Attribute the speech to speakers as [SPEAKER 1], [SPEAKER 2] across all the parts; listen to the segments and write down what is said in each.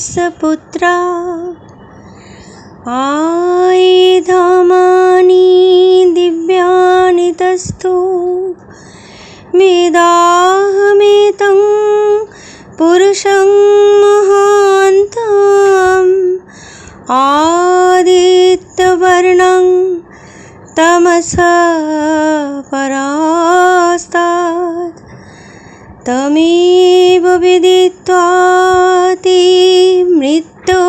[SPEAKER 1] अमृतस्य पुत्रा आयुधामानि दिव्यानि तस्तु वेदाहमेतं पुरुषं महान्तम् आदित्यवर्णं तमसा परास्तात्। तमेव विदित्वाति मृत्यो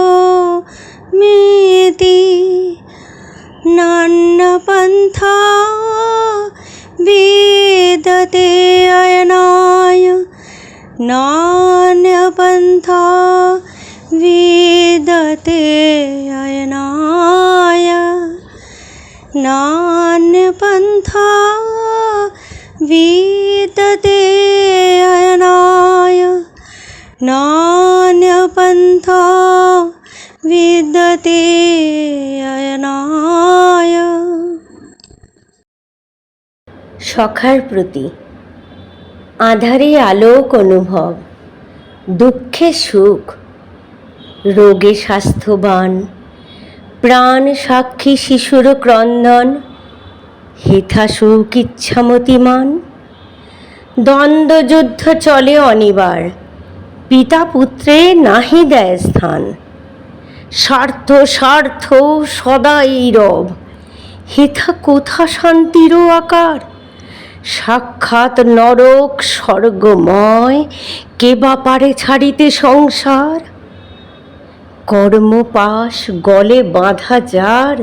[SPEAKER 1] मेति नान्यपन्था वेदते अयनाय नान्यपन्था वेदते अयनाय नान्यपन्था विदते अयनाय नान्यपन्था विदते अयनाय
[SPEAKER 2] সখার প্রতি আধারে আলোক অনুভব দুঃখে সুখ রোগে স্বাস্থ্যবান প্রাণ সাক্ষী শিশুর ক্রন্দন হেথা সুখ ইচ্ছামতিমান দ্বন্দ্বযুদ্ধ চলে অনিবার পিতা পুত্রে নাহি দেয় স্থান। স্বার্থ স্বার্থ সদা এই রব। হেথা কোথা শান্তিরও আকার? সাক্ষাৎ নরক স্বর্গময় কে বা পারে ছাড়িতে সংসার? কর্মপাশ গলে বাঁধা যার,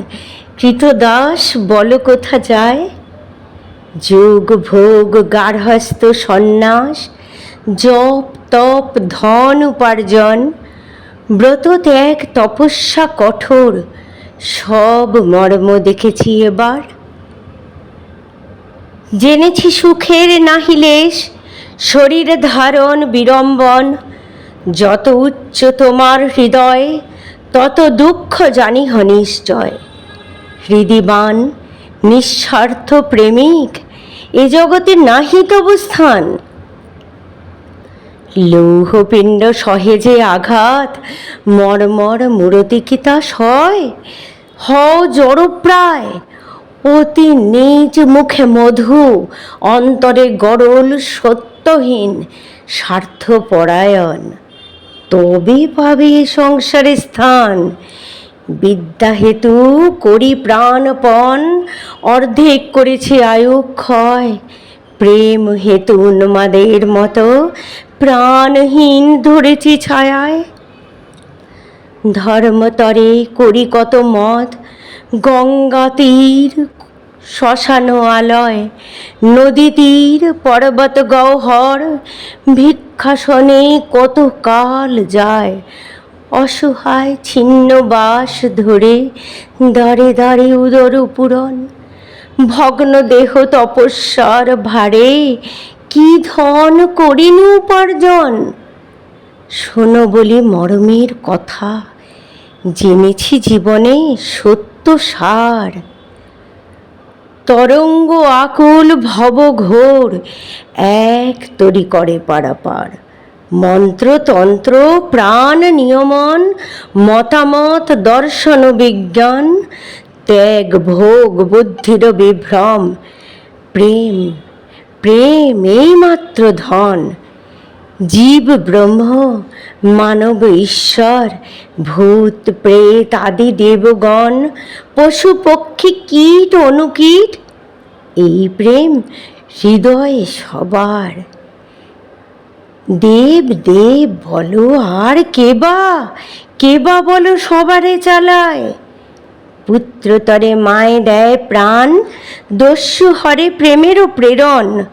[SPEAKER 2] কৃতদাস বল কোথা যায়? যোগ ভোগ গার্হস্থ সন্ন্যাস জপ, তপ, ধন উপার্জন, ব্রত ত্যাগ, তপস্যা কঠোর, সব মর্ম দেখেছি এবার। জেনেছি সুখের নাহিলেশ শরীর ধারণ বিড়ম্বন, যত উচ্চ তোমার হৃদয়, তত দুঃখ জানি নিশ্চয়। হৃদিবান, নিঃস্বার্থ প্রেমিক, এ জগতে নাহি তবু স্থান লৌহপিণ্ড সহেজে আঘাত মর্মর মূরতি কি তা সয়? হও জড়প্রায়, অতি নিজ মুখে মধু, অন্তরে গরল সত্যহীন, স্বার্থপরায়ণ। তবে পাবে সংসারে স্থান বিদ্যা হেতু করি প্রাণপণ, অর্ধেক করেছে আয়ু ক্ষয় প্রেম হেতু উন্মাদের মতো প্রাণহীন ধরেছি ছায়ায়। ধর্মতরে করি কত মত গঙ্গা তীর শ্মশান আলয় নদী তীর পর্বত গহ্বর, ভিক্ষাসনে কত কাল যায়। অসহায় ছিন্ন বাস ধরে দাঁড়ে দাঁড়ে উদর পূরণ ভগ্ন দেহ তপস্যার ভারে কি ধন করিনি উপার্জন? শোনো বলি মরমের কথা, জেনেছি জীবনে সত্য সার। তরঙ্গ আকুল ভব ঘোর, এক তরি করে পারাপার। মন্ত্রতন্ত্র, প্রাণ নিয়মন, মতামত, দর্শন বিজ্ঞান, ত্যাগ, ভোগ, বুদ্ধির বিভ্রম, প্রেম প্রেম এই মাত্র ধন। জীব ব্রহ্ম, মানব ঈশ্বর, ভূত, প্রেত আদি দেবগণ, পশু পক্ষী কীট, অনুকীট, এই প্রেম হৃদয়ে সবার। দেব দেব বলো, আর কেবা? কেবা বলো সবারে চালায়। পুত্রতরে মায় দেয় প্রাণ, দস্যু হরে প্রেমেরও প্রেরণ।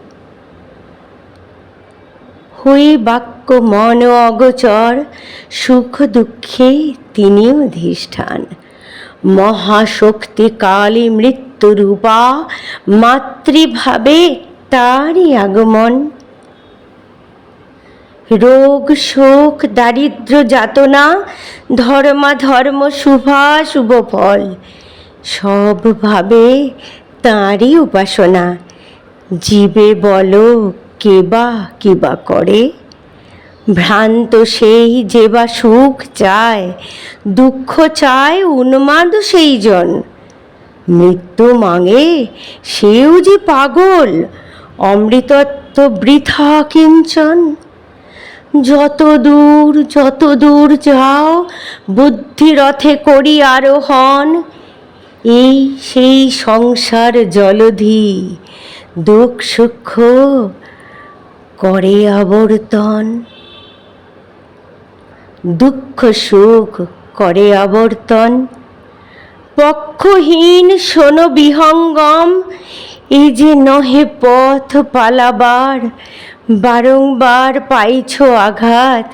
[SPEAKER 2] হয়ে বাক্য মন অগচর, সুখ দুঃখে তিনি অধিষ্ঠান। মহাশক্তি কালী মৃত্যুরূপা মাতৃভাবে তারই আগমন। রোগ, শোক, দারিদ্র যাতনা ধর্মা ধর্ম শুভা, শুভ ফল সব ভাবে তাঁরই উপাসনা। জীবে বলো কেবা কিবা করে? ভ্রান্ত সেই যে বা সুখ চায়, দুঃখ চায় উন্মাদ সেই জন মৃত্যু মাঙে সেও যে পাগল, অমৃতত্ব বৃথা কিঞ্চন। যত দূর যত দূর যাও বুদ্ধিরথে করি আরোহণ। এই সেই সংসার জলধি, দুঃখ সুখ করে আবর্তন। দুঃখ, সুখ করে আবর্তন। পক্ষহীন শোন বিহঙ্গম, এ যে নহে পথ পালাবার। বারংবার পাইছ আঘাত,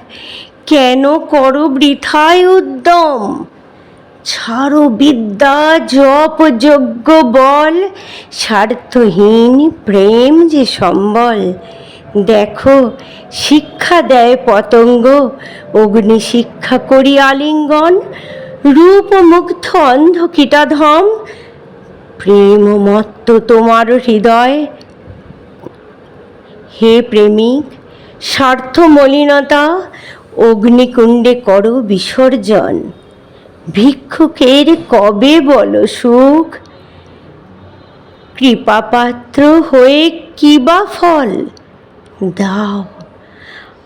[SPEAKER 2] কেন করো বৃথায় উদ্যম? ছাড়ো বিদ্যা, জপ, যজ্ঞ, বল, স্বার্থহীন প্রেম যে সম্বল দেখো, শিক্ষা দেয় পতঙ্গ অগ্নি শিক্ষা করি আলিঙ্গন রূপ মুগ্ধ অন্ধ কীটাধম, প্রেম মত্ত তোমার হৃদয়। হে প্রেমিক, স্বার্থ মলিনতা, অগ্নিকুণ্ডে করো বিসর্জন। ভিক্ষুকের কবে বলো সুখ? কৃপাপাত্র হয়ে কি বা ফল? দাও,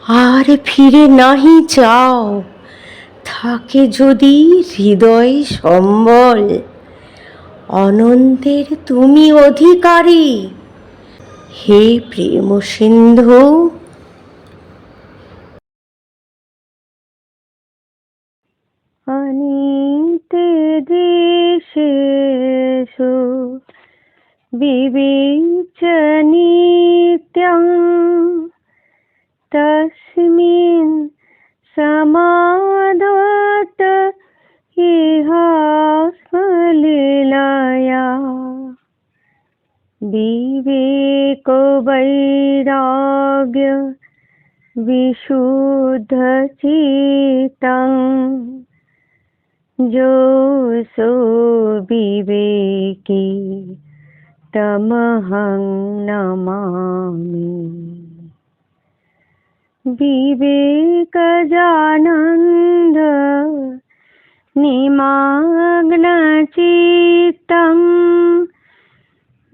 [SPEAKER 2] আর ফিরে নাহি চাও। থাকে যদি হৃদয় সম্বল, অনন্তের তুমি অধিকারী। হে প্রেম সিন্ধু।
[SPEAKER 1] অনিতে বিবেচনিত্যং को वैराग्य विशुद्ध चिता जो सो विवेकी तमहं नमामि। विवेकजानन्द निमाग्नचित्तम्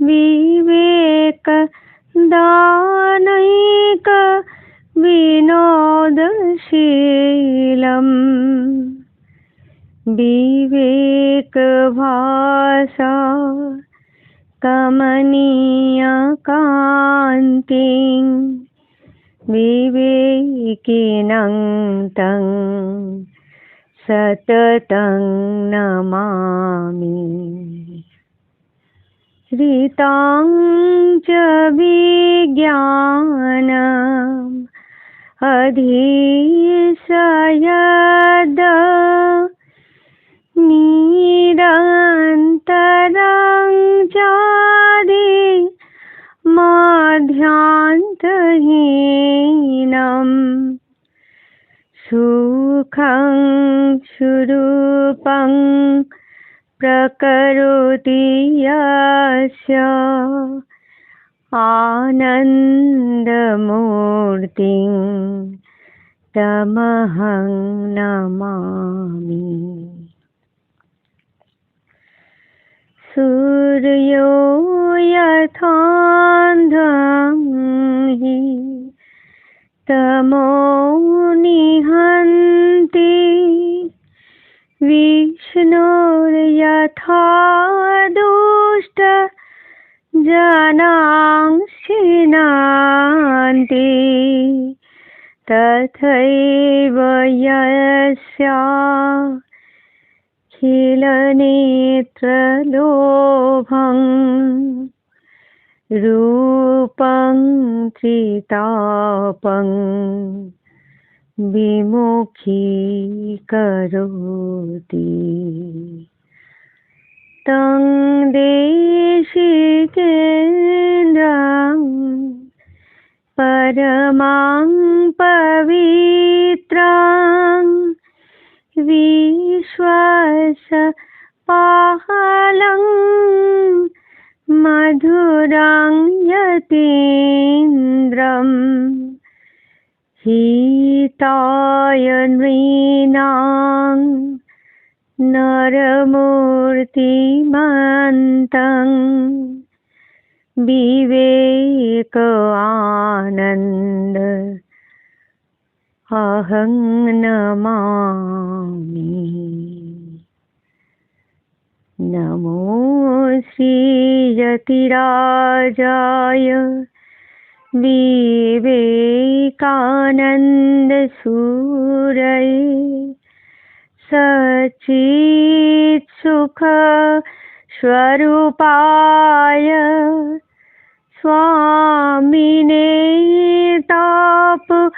[SPEAKER 1] निमाग्नचित्तं विवेकदानैक विनोदशीलम्। विवेकभाषा कमनीयकान्तिं विवेकिनं तं सततं नमामि। ऋतां च विज्ञानम् अधीशयद निरन्तरं चादि माध्यान्तहीनम् सुखं स्वरूपं प्रकरोति यस्य आनन्दमूर्तिं तमहं नमामि सूर्यो यथान्धं हि तमो विष्णुर्यथा दुष्ट जनांसिनान्ति तथैव यस्या खिलनेत्रलोभम् रूपं त्रितापं विमुखीकरोति तं देशिकेन्द्रं परमां पवित्रं विश्वास पाहलं मधुरं यतीन्द्रं हिताय नृणां नरमूर्तिमन्तं विवेक आनन्द अहं नमामि। नमो श्रीयतिराजाय विवेकानंद सूरै सचित् सुख स्वरूपाय स्वामिने तापहारिणे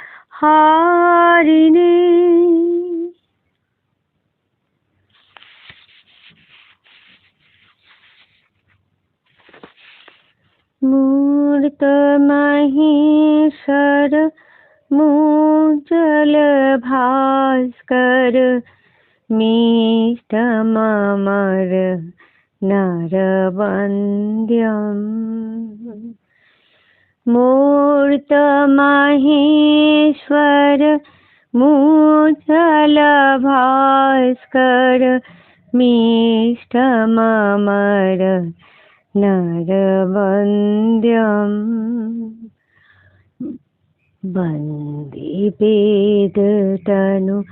[SPEAKER 1] मूर्त महीशर मूजल भास्कर। मीष्टमर मूर्त महेश्वर मूचल भास्कर। मीष्टमर नरवन्द्यम्। वंदे वेदतनु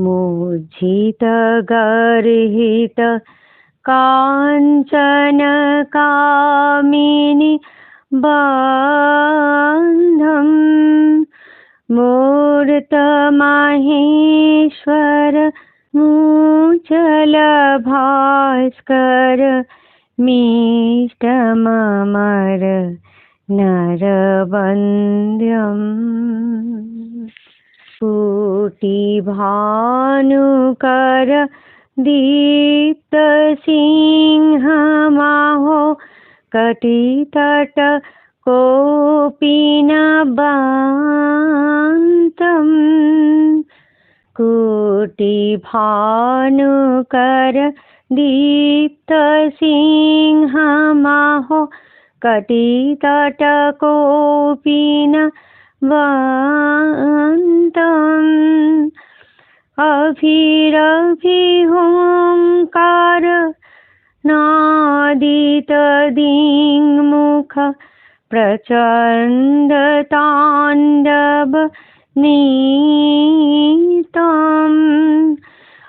[SPEAKER 1] मोज्झितगर्हित काञ्चनकामिनि बन्धम्। मूर्तमाहेश्वर मूचलभास्कर मिष्टममर नरवन्द्यम्। कोटिभानुकर दीप्तसिंहमाहो कटितट कोऽपि न बान्तम् कुटी भानु कर दीप्त सिंह माहो कटितटकोऽपि न वन्तम् अभिरभिहोङ्कार नादितदिङ्मुख प्रचण्डताण्डव नीतम्।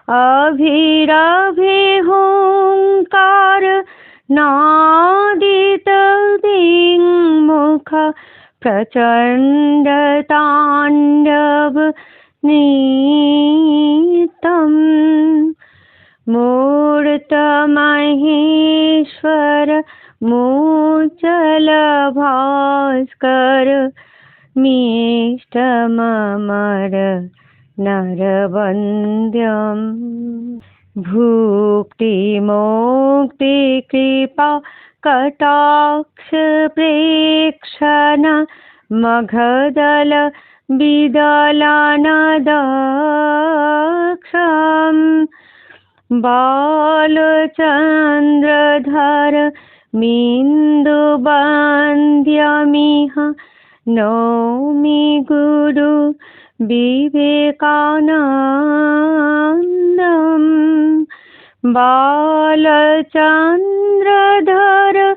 [SPEAKER 1] अभिरभिहोङ्कार नादितदिङ्मुख प्रचण्डताण्डव नीतम्। मूर्तमहेश्वर मूचलभास्कर मिष्टममर नरवन्द्यम् भुक्तिमोक्तिकृपा कटाक्षप्रेक्षण मघदल विदलनदक्षम् बालचन्द्रधर मिन्दुबन्द्यमिह नौमि गुरु विवेकानन्दम्। बालचन्द्रधर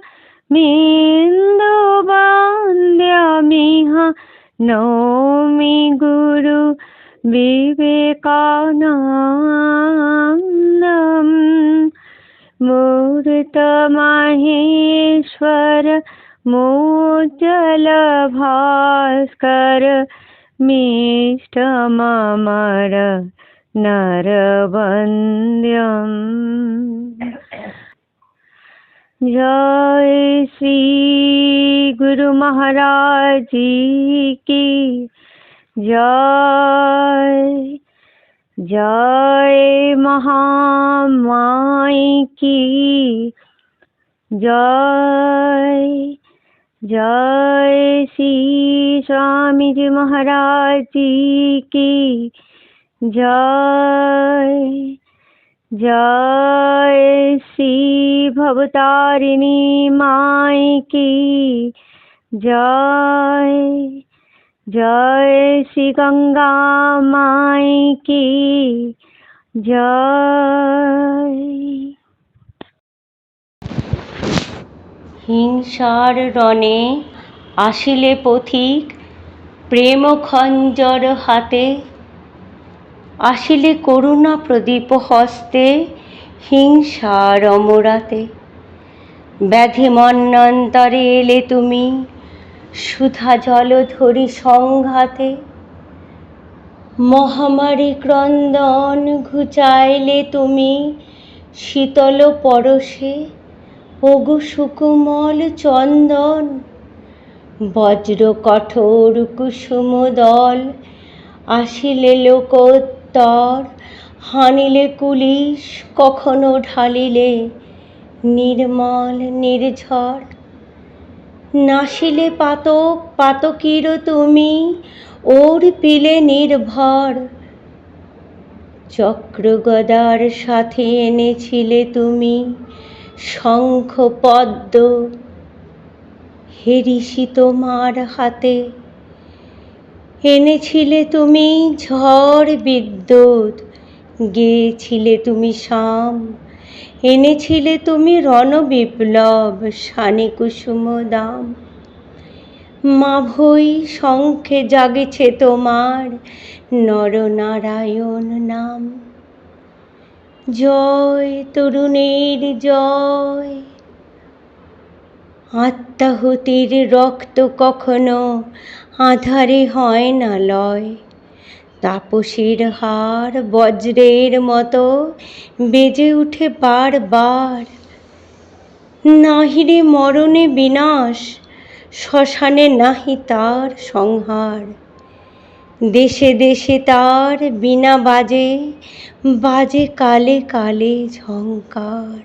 [SPEAKER 1] मिन्दुबन्द्यमिह नौमि गुरु विवेकानन्दम्। मूर्तमहेश्वर मूजलभास्कर मिष्टममर नरवन्द्यम्। जय श्री गुरु महाराज जी की जय जय महामाई की जय। जय श्री स्वामी जी महाराज जी की जय जय श्री भवतारिणी माई की जय जय श्री गंगा माई की जय
[SPEAKER 2] হিংসার রণে আসিলে পথিক প্রেম খঞ্জর হাতে। আসিলে করুণা প্রদীপ হস্তে, হিংসার অমরাতে। ব্যাধি মন্বন্তরে এলে তুমি, সুধা জলধরি সংঘাতে। মহামারী ক্রন্দন ঘুচাইলে তুমি, শীতল পরশে ওগো সুকুমল চন্দন বজ্র কঠোর কুসুম দল আসিলে লোকোত্তর, হানিলে কুলিশ, কখনো ঢালিলে নির্মল, নির্ঝর। নাসিলে পাতক, পাতকির তুমি, ওর পিলে নির্ভর। চক্রগদার সাথে এনেছিলে তুমি শঙ্খ পদ্ম হেরিসি তোমার হাতে। এনেছিলে তুমি ঝড় বিদ্যুৎ, গেয়েছিলে তুমি শাম। এনেছিলে তুমি রণবিপ্লব শানে কুসুম দাম। মাভৈ শঙ্খে জাগেছে তোমার নরনারায়ণ নাম। জয় তরুণের জয়। আত্মাহুতির রক্ত কখনো আধারে হয় না লয়। তাপসীর হার বজ্রের মতো বেজে উঠে বারবার। নাহিরে মরণে বিনাশ, শ্মশানে নাহি তার সংহার। দেশে দেশে তার বিনা বাজে বাজে কালে কালে ঝঙ্কার